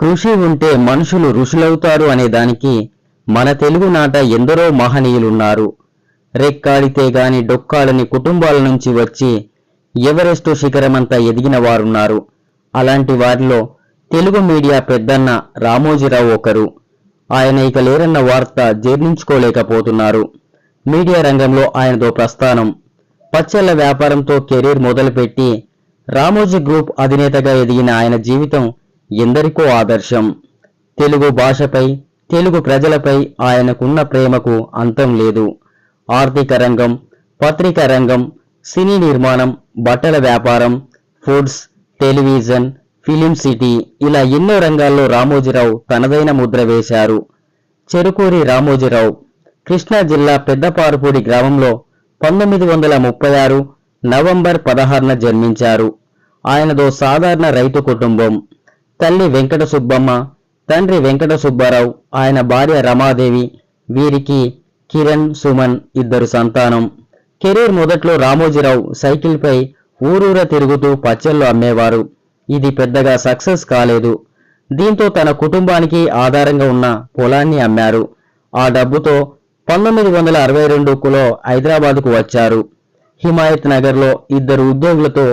కృషి ఉంటే మనుషులు ఋషులవుతారు అనే దానికి మన తెలుగు నాట ఎందరో మహనీయులున్నారు. రెక్కాడితే గాని డొక్కాలని కుటుంబాల నుంచి వచ్చి ఎవరెస్టు శిఖరమంతా ఎదిగిన వారున్నారు. అలాంటి వారిలో తెలుగు మీడియా పెద్దన్న రామోజీరావు ఒకరు. ఆయన ఇక లేరన్న వార్త జీర్ణించుకోలేకపోతున్నారు. మీడియా రంగంలో ఆయనతో ప్రస్థానం. పచ్చళ్ళ వ్యాపారంతో కెరీర్ మొదలుపెట్టి రామోజీ గ్రూప్ అధినేతగా ఎదిగిన ఆయన జీవితం ఎందరికో ఆదర్శం. తెలుగు భాషపై తెలుగు ప్రజలపై ఆయనకున్న ప్రేమకు అంతం లేదు. ఆర్థిక రంగం పత్రికా రంగం సినీ నిర్మాణం బట్టల వ్యాపారం ఫుడ్స్ టెలివిజన్ ఫిలిం సిటీ ఇలా ఎన్నో రంగాల్లో రామోజీరావు తనదైన ముద్ర వేశారు. చెరుకూరి రామోజీరావు కృష్ణా జిల్లా పెద్దపారుపూడి గ్రామంలో పంతొమ్మిది వందల ముప్పై ఆరు నవంబర్ పదహారున జన్మించారు. ఆయనదో సాధారణ రైతు కుటుంబం. తల్లి వెంకట సుబ్బమ్మ తండ్రి వెంకట సుబ్బారావు ఆయన భార్య రమాదేవి వీరికి కిరణ్ సుమన్ ఇద్దరు సంతానం. కెరీర్ మొదట్లో రామోజీరావు సైకిల్పై ఊరూర తిరుగుతూ పచ్చళ్ళు అమ్మేవారు. ఇది పెద్దగా సక్సెస్ కాలేదు. దీంతో తన కుటుంబానికి ఆధారంగా ఉన్న పొలాన్ని అమ్మారు. ఆ డబ్బుతో పంతొమ్మిది వందల అరవై రెండులో హైదరాబాద్కు వచ్చారు. హిమాయత్ నగర్లో ఇద్దరు ఉద్యోగులతో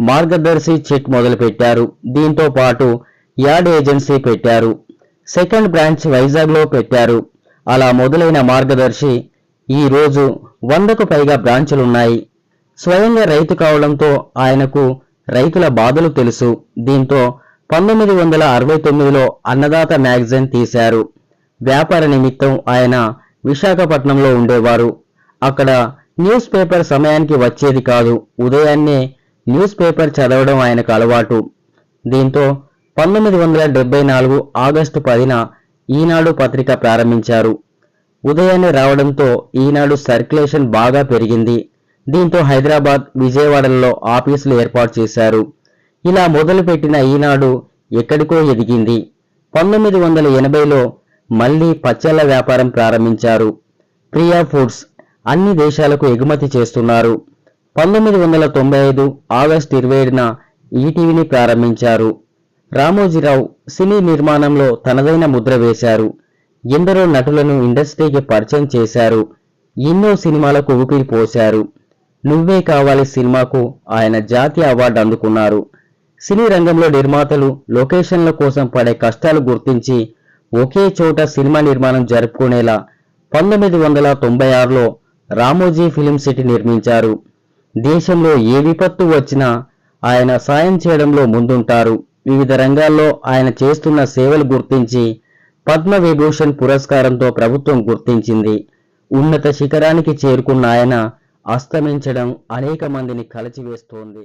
మార్గదర్శి చెట్ మొదలుపెట్టారు. దీంతో పాటు యార్డ్ ఏజెన్సీ పెట్టారు. సెకండ్ బ్రాంచ్ వైజాగ్లో పెట్టారు. అలా మొదలైన మార్గదర్శి ఈ రోజు వందకు పైగా బ్రాంచులున్నాయి. స్వయంగా రైతు కావడంతో ఆయనకు రైతుల బాధలు తెలుసు. దీంతో పంతొమ్మిది వందల అరవై తొమ్మిదిలో అన్నదాత మ్యాగజైన్ తీశారు. వ్యాపార నిమిత్తం ఆయన విశాఖపట్నంలో ఉండేవారు. అక్కడ న్యూస్ పేపర్ సమయానికి వచ్చేది కాదు. ఉదయాన్నే న్యూస్ పేపర్ చదవడం ఆయనకు అలవాటు. దీంతో పంతొమ్మిది వందల డెబ్బై నాలుగు ఆగస్టు పదిన ఈనాడు పత్రిక ప్రారంభించారు. ఉదయాన్నే రావడంతో ఈనాడు సర్క్యులేషన్ బాగా పెరిగింది. దీంతో హైదరాబాద్ విజయవాడలలో ఆఫీసులు ఏర్పాటు చేశారు. ఇలా మొదలుపెట్టిన ఈనాడు ఎక్కడికో ఎదిగింది. పంతొమ్మిది వందల ఎనభైలో మళ్ళీ పచ్చళ్ళ వ్యాపారం ప్రారంభించారు. ప్రియా ఫుడ్స్ అన్ని దేశాలకు ఎగుమతి చేస్తున్నారు. పంతొమ్మిది వందల తొంభై ఐదు ఆగస్టు ఇరవై ఏడున ఈటీవీని ప్రారంభించారు. రామోజీరావు సినీ నిర్మాణంలో తనదైన ముద్ర వేశారు. ఎందరో నటులను ఇండస్ట్రీకి పరిచయం చేశారు. ఎన్నో సినిమాలకు ఊపిరి పోశారు. నువ్వే కావాలి సినిమాకు ఆయన జాతీయ అవార్డు అందుకున్నారు. సినీ రంగంలో నిర్మాతలు లొకేషన్ల కోసం పడే కష్టాలు గుర్తించి ఒకే చోట సినిమా నిర్మాణం జరుపుకునేలా పంతొమ్మిది వందల తొంభై ఆరులో రామోజీ ఫిలిం సిటీ నిర్మించారు. దేశంలో ఏ విపత్తు వచ్చినా ఆయన సాయం చేయడంలో ముందుంటారు. వివిధ రంగాల్లో ఆయన చేస్తున్న సేవలు గుర్తించి పద్మ విభూషణ్ పురస్కారంతో ప్రభుత్వం గుర్తించింది. ఉన్నత శిఖరానికి చేరుకున్న ఆయన అస్తమించడం అనేక మందిని కలచివేస్తోంది